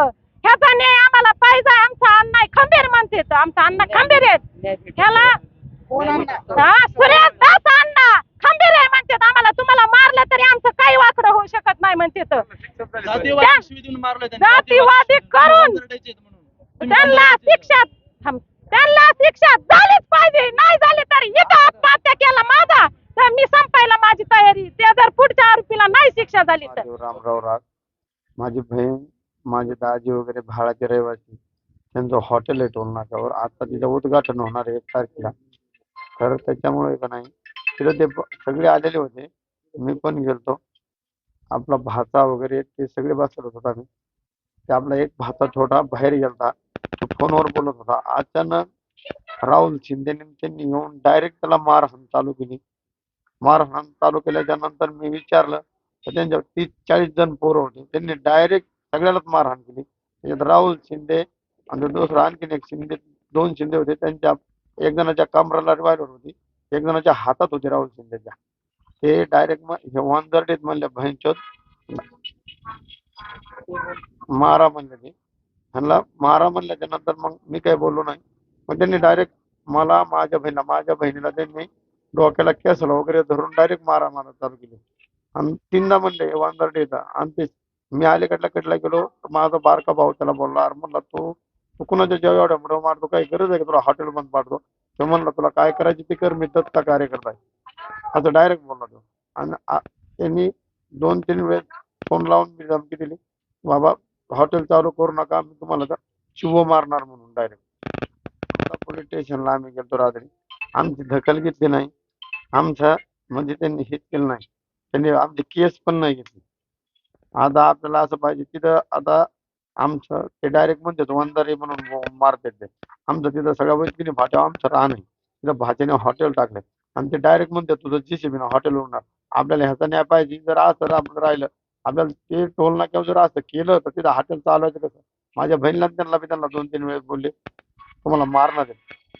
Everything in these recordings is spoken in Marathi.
ह्याचा न्याय आम्हाला पाहिजे आमचा अण्णा खंबीर म्हणते आमचा अण्णा खंबीर आहेत. ह्याला हा सुरेश दास अण्णा खंबीर आहे म्हणतात आम्हाला तुम्हाला मारलं तरी आमचं काही वाकडं होऊ शकत नाही म्हणते जातीवादी करून त्यांना. शिक्षा. त्यांना शिक्षा झालीच पाहिजे. नाही झाली तर इथं आत्महत्या केला माझा. तर मी संपायला माझी तयारी. ते जर पुढच्या आरोपीला नाही शिक्षा झाली तर. रामराव राग. माझी बहीण माझे दाजी वगैरे भाडाचे रहिवासी त्यांचं हॉटेल आहे टोल नाक्यावर आता तिचं उद्घाटन होणार आहे एक तारखेला. तर त्याच्यामुळे का नाही तिथं ते सगळे आलेले होते. मी पण गेलतो. आपला भाचा वगैरे ते सगळे बसत होता मी ते आपला एक भाचा छोटा बाहेर गेलता. तो फोनवर बोलत होता. अचानक राहुल शिंदे त्यांनी येऊन डायरेक्ट त्याला मारहाण चालू केली. मारहाण चालू केल्याच्यानंतर मी विचारलं तर त्यांच्या तीस चाळीस जण पोरं होते. त्यांनी डायरेक्ट सगळ्यालाच मारहाण केली. त्याच्यात राहुल शिंदे आणि दुसरा आणखीन एक शिंदे दोन शिंदे होते. त्यांच्या एक जणाच्या कमराला रिवायलर होती. एक जणाच्या हातात होती राहुल शिंदेच्या. ते डायरेक्ट मग हे वांदर्डीत म्हणले भयंचोत मारा म्हणले ते. ह्यांना मारा म्हणल्याच्या नंतर मग मी काही बोललो नाही. मग त्यांनी डायरेक्ट मला माझ्या बहिणीला माझ्या बहिणीला त्यांनी डोक्याला केसला वगैरे धरून डायरेक्ट मारा मारा चालू केली. आणि तीनदा म्हणले वांदर्डे आणि ते मी अलीकडल्या कडला गेलो तर माझा बारका भाऊ त्याला बोलला अरे म्हणला तू तू कुणाच्या जेव्हा एवढ्या मोठं मारतो काही गरज आहे का तुला हॉटेल बंद पाडतो तो म्हणला तुला काय करायची ते कर मी दत्ता कार्यकर्ता आहे. असं डायरेक्ट बोलला तो. आणि त्यांनी दोन तीन वेळेस फोन लावून मी धमकी दिली बाबा हॉटेल चालू करू नका मी तुम्हाला तर शिव मारणार म्हणून डायरेक्ट पोलीस स्टेशनला आम्ही गेलो रात्री. आमची दखल घेतली नाही. आमच्या म्हणजे त्यांनी हेच केलं नाही. त्यांनी आमची केस पण नाही घेतली. आता आपल्याला असं पाहिजे तिथं आता आमचं ते डायरेक्ट म्हणतात वंदारे म्हणून मारते ते. आमचं तिथं सगळ्या वैद्यकीने भाट्या आमचं राहण तिथं भाच्याने हॉटेल टाकले आणि ते डायरेक्ट म्हणतात तुझं जीसीबी हॉटेल होणार आपल्याला ह्याचा न्याय पाहिजे. जर असं आपलं राहिलं आपल्याला ते टोल नाक्यावर जर असं केलं तर तिथं हॉटेल चालवायचं कसं? माझ्या बहिणीला त्यांना बी त्यांना दोन तीन वेळेस बोलले तुम्हाला मारणार आहे.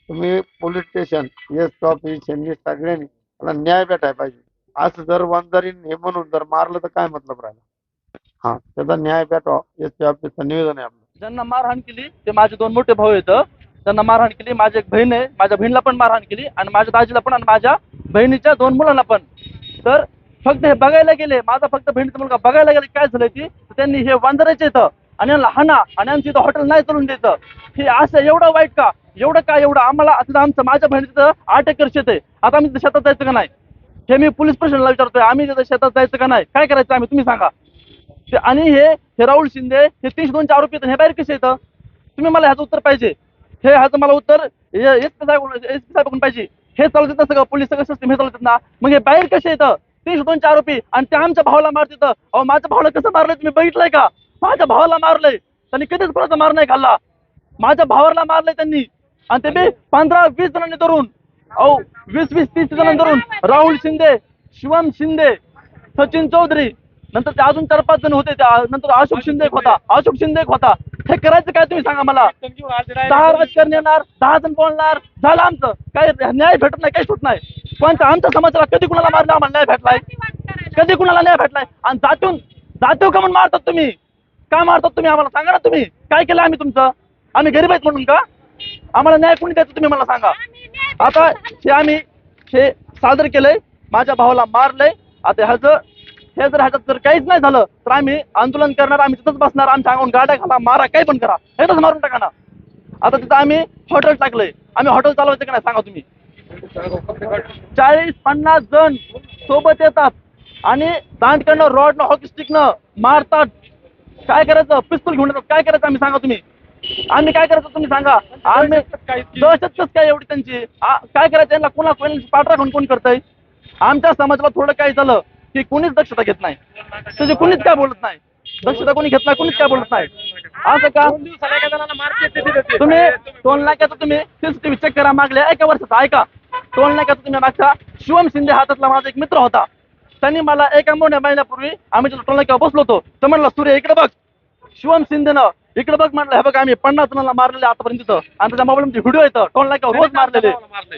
तुम्ही पोलीस स्टेशन एस ऑफिस यांनी सगळ्यांनी त्याला न्याय भेटायला पाहिजे. असं जर वंजारीन हे म्हणून जर मारलं तर काय मतलब राहिला? हा त्याचा न्याय भेटावा एस निवेदन आहे आपलं. ज्यांना मारहाण केली ते माझे दोन मोठे भाऊ आहेत. त्यांना मारहाण केली माझी एक बहीण आहे माझ्या बहिणीला पण मारहाण केली आणि माझ्या दाजीला पण आणि माझ्या बहिणीच्या दोन मुलांना पण. तर फक्त हे बघायला गेले माझा फक्त बहिणीचा मुलगा बघायला गेले काय झालं ती? त्यांनी हे वांदरायचे इथं आणि यांना हाणा आणि आमचं इथं हॉटेल नाही चालून द्यायचं हे असं एवढं वाईट का? एवढं का एवढं? आम्हाला आता आमचं माझ्या बहिणीचं आठ एकर शेत आहे. आता आम्ही शेतात जायचं का नाही? हे मी पोलीस प्रशासनाला विचारतोय आम्ही शेतात जायचं का नाही? काय करायचं आम्ही? तुम्ही सांगा. आणि हे हे राहुल शिंदे हे तीनशे दोनचे आरोपी आहेत हे बाहेर कसे येतं? तुम्ही मला ह्याचं उत्तर पाहिजे. हे ह्याचं मला उत्तर एस पी साहेब एस पी साहेबकडून पाहिजे. हे चालत येतं सगळं पोलीस सगळं सिस्टम हे चालवतात ना. मग हे बाहेर कसे येतं? तीनशे दोनचे आरोपी आणि ते आमच्या भावाला मारतात अहो माझ्या भावाला कसं मारलंय तुम्ही बघितलंय का? माझ्या भावाला मारलंय. त्यांनी कधीच कोणाचा मार नाही खाल्ला. माझ्या भावाला मारलंय त्यांनी. आणि ते बी पंधरा वीस जणांनी धरून. अहो वीस वीस तीस जणांनी धरून. राहुल शिंदे शिवम शिंदे सचिन चौधरी नंतर ते अजून चार पाच जण होते नंतर अशोक शिंदे एक होता अशोक शिंदे एक होता. हे करायचं काय तुम्ही सांगा मला? दहा राजकारण येणार दहा जण बोलणार झालं आमचं. काय न्याय भेटत नाही काही सुट नाही. पण आमच्या समाजाला कधी कुणाला मारलं आम्हाला न्याय भेटलाय? कधी कुणाला न्याय भेटलाय? आणि जातून जातो का म्हणून मारतात तुम्ही? का मारतात तुम्ही? आम्हाला सांगा ना तुम्ही. काय केलं आम्ही तुमचं? आम्ही गरीब आहेत म्हणून का? आम्हाला न्याय कोणी द्यायचं तुम्ही मला सांगा. आता हे आम्ही हे सादर केलंय माझ्या भावाला मारलंय. आता ह्याचं हे जर ह्याच्यात जर काहीच नाही झालं तर आम्ही आंदोलन करणार आम्ही तिथंच बसणार आमच्या अंगावर गाड्या घाला मारा काही पण करा. हेच मारून टाका ना. आता तिथं आम्ही हॉटेल टाकलंय. आम्ही हॉटेल चालवायचं का नाही सांगा तुम्ही. चाळीस पन्नास जण सोबत येतात. आणि दांडकडनं रॉडनं हॉकी स्टिकनं मारतात. काय करायचं? पिस्तूल घेऊन येतात. काय करायचं आम्ही सांगा तुम्ही. आम्ही काय करायचं तुम्ही सांगा. आम्ही दहशतच काय एवढी त्यांची? काय करायचं? यांना कोणा कोणी पाठराखून कोण करतंय? आमच्या समाजाला थोडं काय झालं. की कोणीच दक्षता घेत नाही. तुझे कोणीच काय बोलत नाही दक्षता कोणी घेत नाही कोणीच काय बोलत नाही. असं का? तुम्ही टोल नाक्याचं तुम्ही सीसीटीव्ही चेक करा. मागल्या एका वर्षाचा ऐका. टोल नाक्याचं तुम्ही मागचा शिवम शिंदे हातातला माझा एक मित्र होता. त्यांनी मला एका मोठ्या महिन्यापूर्वी आम्ही टोल नाक्यावर बसलो होतो तर म्हणलं सूर्य इकडे बघ. शिवम शिंदेनं इकडे बघ म्हटलं हे बघ आम्ही पन्नास जणांना मारलेले आतापर्यंत आणि त्याच्या मोबाईल मध्ये व्हिडिओ येतं. टोल नाक्यावर रोज मारलेले.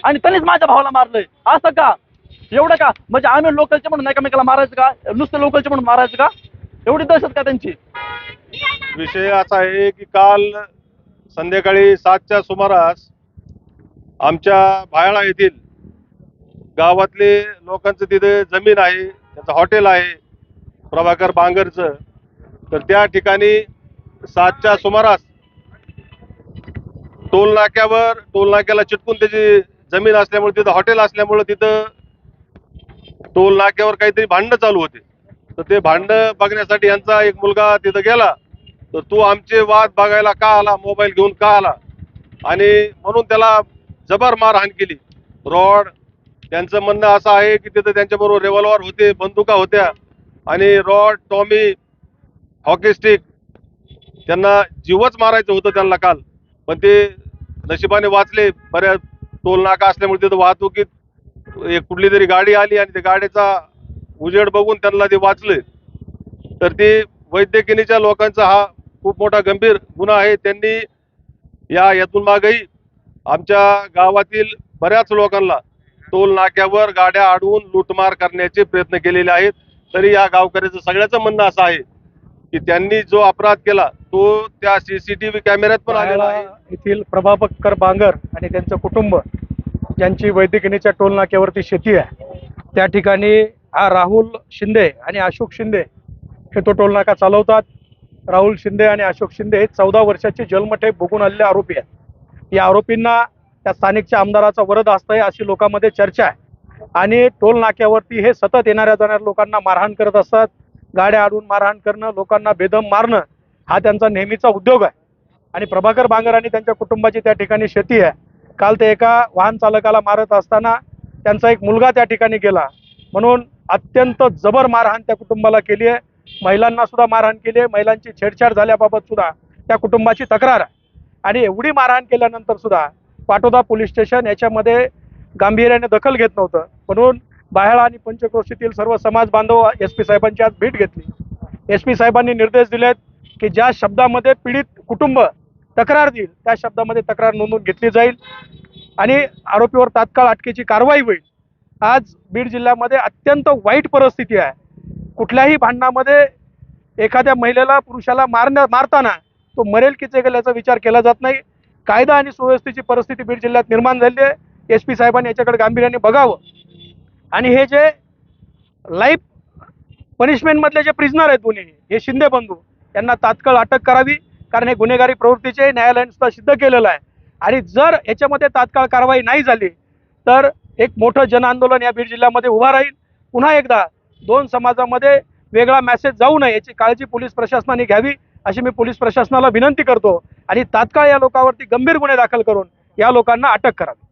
आणि त्यांनीच माझ्या भावाला मारलंय. असं का? एवढं का? म्हणजे आम्ही लोकलचे म्हणून एकमेकाला मारायचं का? नुसतं लोकलचे म्हणून मारायचं का? एवढी दहशत का त्यांची? विषय असा आहे की काल संध्याकाळी सातच्या सुमारास आमच्या भायळा येथील गावातले लोकांचं तिथे जमीन आहे त्याचं हॉटेल आहे प्रभाकर बांगरचं. तर त्या ठिकाणी सातच्या सुमारास टोल नाक्यावर टोल नाक्याला चिटकून त्याची जमीन असल्यामुळे तिथं हॉटेल असल्यामुळे तिथं टोल नाक्यावर काहीतरी भांडणं चालू होते. तर ते भांडणं बघण्यासाठी यांचा एक मुलगा तिथं गेला. तर तू आमचे वाद बघायला का आला? मोबाईल घेऊन का आला? आणि म्हणून त्याला जबर मारहाण केली. रॉड त्यांचं म्हणणं असं आहे की तिथं त्यांच्याबरोबर रेव्हॉल्वर होते बंदुका होत्या. आणि रॉड टॉमी हॉकी स्टिक त्यांना जीवच मारायचं होतं त्यांना काल. पण ते नशिबाने वाचले. बऱ्याच टोल नाका असल्यामुळे तिथं वाहतुकीत एक कुठली तरी गाडी आली आणि त्या गाडीचा उजेड बघून त्यांना ते वाचले. तर ते वैद्यकिनीच्या लोकांचा हा खूप मोठा गंभीर गुन्हा आहे. त्यांनी या यातून मागही आमच्या गावातील बऱ्याच लोकांना टोल नाक्यावर गाड्या अडवून लूटमार करण्याचे प्रयत्न केलेले आहेत. तरी या गावकऱ्याचं सगळ्याचं म्हणणं असं आहे की त्यांनी जो अपराध केला तो त्या सीसीटीव्ही कॅमेऱ्यात पण आलेला आहे. येथील प्रभापकर बांगर आणि त्यांचं कुटुंब ज्यांची वैद्यकिनीच्या टोल नाक्यावरती शेती आहे. त्या ठिकाणी हा राहुल शिंदे आणि अशोक शिंदे हे तो टोल नाका चालवतात. राहुल शिंदे आणि अशोक शिंदे हे चौदा वर्षाचे जन्मठेप भोगून आलेले आरोपी आहेत. या आरोपींना त्या स्थानिकच्या आमदाराचा वरद असतंय अशी लोकांमध्ये चर्चा आहे. आणि टोल नाक्यावरती हे सतत येणाऱ्या जाणाऱ्या लोकांना मारहाण करत असतात. गाड्या अडून मारहाण करणं लोकांना बेदम मारणं हा त्यांचा नेहमीचा उद्योग आहे. आणि प्रभाकर बांगर आणि त्यांच्या कुटुंबाची त्या ठिकाणी शेती आहे. काल ते एका वाहन चालकाला मारत असताना त्यांचा एक मुलगा त्या ठिकाणी गेला. म्हणून अत्यंत जबर मारहाण त्या कुटुंबाला केली आहे. महिलांना सुद्धा मारहाण केली आहे. महिलांची छेडछाड झाल्याबाबत सुद्धा त्या कुटुंबाची तक्रार आहे. आणि एवढी मारहाण केल्यानंतर सुद्धा पाटोदा पोलीस स्टेशन याच्यामध्ये गांभीर्याने दखल घेत नव्हतं. म्हणून बाहेळा आणि पंचक्रोशीतील सर्व समाज बांधव एस पी साहेबांची आज भेट घेतली. एस पी साहेबांनी निर्देश दिलेत की ज्या शब्दामध्ये पीडित कुटुंब तक्रार देईल. त्या शब्दामध्ये तक्रार नोंदवून घेतली जाईल. आणि आरोपीवर तात्काळ अटकेची कारवाई होईल. आज बीड जिल्ह्यामध्ये अत्यंत वाईट परिस्थिती आहे. कुठल्याही भांडणामध्ये एखाद्या महिलेला पुरुषाला मारण्या मारताना तो मरेल की जगेल याचा विचार केला जात नाही. कायदा आणि सुव्यवस्थेची परिस्थिती बीड जिल्ह्यात निर्माण झाली आहे. एस पी साहेबांनी याच्याकडे गांभीर्याने बघावं. आणि हे जे लाईफ पनिशमेंटमधले जे प्रिझनर आहेत दोन्ही हे शिंदे बंधू यांना तात्काळ अटक करावी. कारण हे गुन्हेगारी प्रवृत्तीचे न्यायालयाने सुद्धा सिद्ध केलेलं आहे. आणि जर याच्यामध्ये तात्काळ कारवाई नाही झाली तर एक मोठं जनआंदोलन या बीड जिल्ह्यामध्ये उभा राहील. पुन्हा एकदा दोन समाजामध्ये वेगळा मेसेज जाऊ नये याची काळजी पोलीस प्रशासनाने घ्यावी अशी मी पोलीस प्रशासनाला विनंती करतो. आणि तात्काळ या लोकांवरती गंभीर गुन्हे दाखल करून या लोकांना अटक करावी.